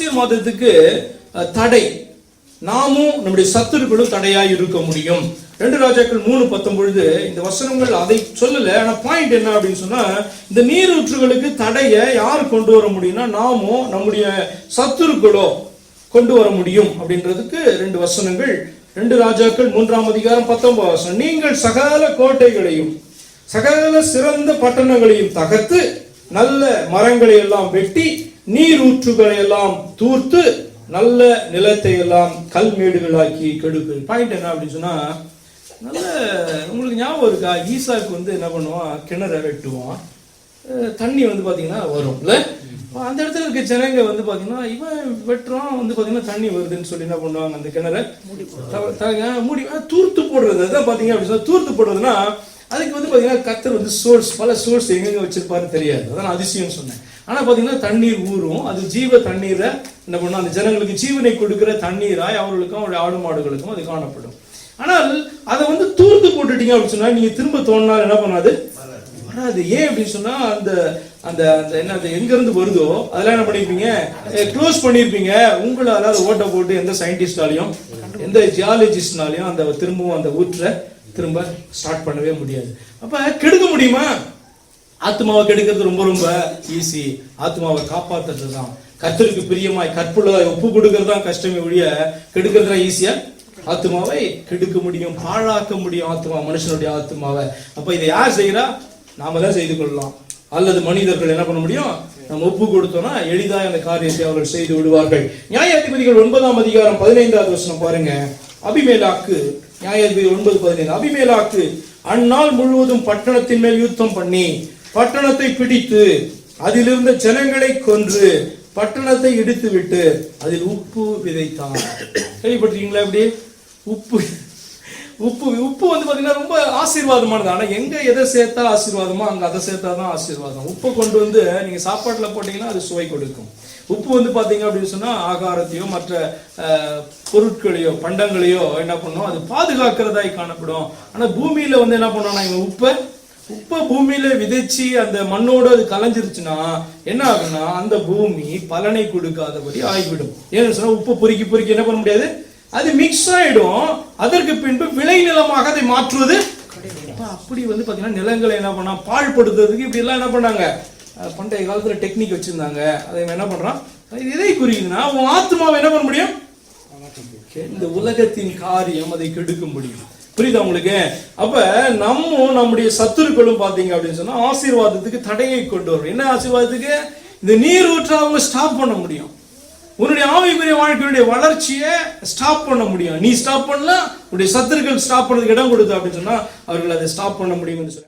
ஆசிய அஹ், தடை. நாமும் நம்முடைய சத்துருக்களும் தடையாய் இருக்க முடியும். ரெண்டு ராஜாக்கள் மூணு பத்தொன்பொழுது இந்த வசனங்கள் அதை சொல்லல. ஆனா பாயிண்ட் என்ன அப்படின்னு சொன்னா இந்த நீரூற்றுகளுக்கு தடையை யார் கொண்டு வர முடியும்னா நாமும் நம்முடைய சத்துருக்களோ கொண்டு வர முடியும் அப்படின்றதுக்கு ரெண்டு வசனங்கள். ரெண்டு ராஜாக்கள் மூன்றாம் அதிகாரம் பத்தொன்பது வசனம். நீங்கள் சகல கோட்டைகளையும் சகல சிறந்த பட்டணங்களையும் தகர்த்து நல்ல மரங்களை எல்லாம் வெட்டி நீரூற்றுகளை எல்லாம் தூர்த்து நல்ல நிலத்தை எல்லாம் கல்மேடுகளாக்கி கெடுக்கு. பாயிண்ட் என்ன அப்படின்னு சொன்னா நல்ல உங்களுக்கு ஞாபகம் இருக்கா? ஈசாக்கு வந்து என்ன பண்ணுவான்? கிணற வெட்டுவான். தண்ணி வந்து பாத்தீங்கன்னா வரும். இல்ல? அப்ப அந்த இடத்துல இருக்க ஜனங்க வந்து பாத்தீங்கன்னா இவன் வெட்டுறான் வந்து பாத்தீங்கன்னா தண்ணி வருதுன்னு சொல்லி என்ன பண்ணுவாங்க அந்த கிணற? மூடி தூர்த்து போடுறது. அதான் பாத்தீங்க அப்படின்னு சொன்னா தூர்த்து போடுறதுன்னா அதுக்கு வந்து பாத்தீங்கன்னா கத்தர் வந்து சோர்ஸ் பல சோர்ஸ் எங்கெங்க வச்சிருப்பாரு தெரியாது. அதான் நான் அதிசயம் சொன்னேன். ஆனா பார்த்தீங்கன்னா தண்ணீர் ஊறும். அது ஜீவ தண்ணீரை என்ன பண்ணும்? அந்த ஜனங்களுக்கு ஜீவனை கொடுக்கிற தண்ணீராய் அவர்களுக்கும் அவருடைய ஆடு மாடுகளுக்கும் அது காணப்படும். ஆனால் அதை வந்து தூர்த்து போட்டுட்டீங்க அப்படின்னு சொன்னா நீங்க திரும்ப தோணுனா என்ன பண்ணாது வராது. ஏன் அப்படின்னு சொன்னா அந்த அந்த அந்த என்ன அது எங்க இருந்து வருதோ அதெல்லாம் என்ன பண்ணிருப்பீங்க? க்ளோஸ் பண்ணியிருப்பீங்க உங்களை அதை ஓட்டை போட்டு எந்த சயின்டிஸ்டாலையும் எந்த ஜியாலஜிஸ்ட்னாலையும் அந்த திரும்பவும் அந்த ஊற்றை திரும்ப ஸ்டார்ட் பண்ணவே முடியாது. அப்ப கெடுக்க முடியுமா? ஆத்மாவை கெடுக்கிறது ரொம்ப ரொம்ப ஈஸி ஆத்மாவை காப்பாற்றுறது தான் கத்தருக்கு பிரியமாய் கற்புள்ளதாய் ஒப்பு கொடுக்கறது தான் கஷ்டமே ஒழிய கெடுக்கிறது தான் ஈஸியா ஆத்மாவை கெடுக்க முடியும் பாழாக்க முடியும் ஆத்மா மனுஷனுடைய ஆத்மாவை அப்ப இதை யார் செய்யறா நாம தான் செய்து கொள்ளலாம். அல்லது மனிதர்கள் என்ன பண்ண முடியும்? நம்ம ஒப்பு கொடுத்தோம்னா எளிதாக அந்த காரியத்தை அவர்கள் செய்து விடுவார்கள். நியாயாதிபதிகள் ஒன்பதாம் அதிகாரம் பதினைந்தாவது வருஷம் பாருங்க. அபிமேலாக்கு நியாயாதிபதி ஒன்பது பதினைந்து. அபிமேலாக்கு அந்நாள் முழுவதும் பட்டணத்தின் மேல் யுத்தம் பண்ணி பட்டணத்தை பிடித்து அதிலிருந்த ஜனங்களை கொன்று பட்டணத்தை இடித்து விட்டு அதில் உப்பு விதைத்தான். கேள்விப்பட்டிருக்கீங்களா இப்படி? உப்பு உப்பு உப்பு வந்து பாத்தீங்கன்னா ரொம்ப ஆசீர்வாதமானது. ஆனா எங்க எதை சேர்த்தா ஆசீர்வாதமோ அங்க அதை சேர்த்தா தான் ஆசீர்வாதம். உப்பை கொண்டு வந்து நீங்க சாப்பாட்டுல போட்டீங்கன்னா அது சுவை கொடுக்கும். உப்பு வந்து பாத்தீங்க அப்படின்னு சொன்னா ஆகாரத்தையோ மற்ற பொருட்களையோ பண்டங்களையோ என்ன பண்ணும்? அது பாதுகாக்கிறதாய் காணப்படும். ஆனா பூமியில வந்து என்ன பண்ணோம்னா இவங்க உப்பை உப்பை பூமியில விதைச்சு அந்த மண்ணோட அது கலைஞ்சிருச்சுன்னா என்ன ஆகும்னா அந்த பூமி பலனை கொடுக்காதபடி ஆகிவிடும் ஏன்னு சொன்னா உப்பு பொறுக்கி பொறுக்கி என்ன பண்ண முடியாது? அது மிக்ஸ் ஆயிடும். அதற்கு பின்பு விளை நிலமாக அதை மாற்றுவது அப்ப அப்படி வந்து பாத்தீங்கன்னா நிலங்களை என்ன பண்ணா பாழ்படுத்துறதுக்கு இப்படி எல்லாம் என்ன பண்ணாங்க? பண்டைய காலத்துல டெக்னிக் வச்சிருந்தாங்க. அதை என்ன பண்றான்? இது குறிக்குதுன்னா உன் ஆத்மாவை என்ன பண்ண முடியும்? இந்த உலகத்தின் காரியம் அதை கெடுக்க முடியும். புரியுதா உங்களுக்கு? அப்ப நம்ம நம்முடைய சத்துருக்களும் பாத்தீங்க அப்படின்னு சொன்னா ஆசீர்வாதத்துக்கு தடையை கொண்டு வரும் என்ன ஆசீர்வாதத்துக்கு? இந்த நீர் ஊற்ற அவங்க ஸ்டாப் பண்ண முடியும். உன்னுடைய ஆவிக்குரிய வாழ்க்கையுடைய வளர்ச்சியை ஸ்டாப் பண்ண முடியும். நீ ஸ்டாப் பண்ணலாம் உன்னுடைய சத்துருக்கள் ஸ்டாப் பண்ணதுக்கு இடம் கொடுத்து அப்படின்னு சொன்னா அவர்கள் அதை ஸ்டாப் பண்ண முடியும்னு சொல்லி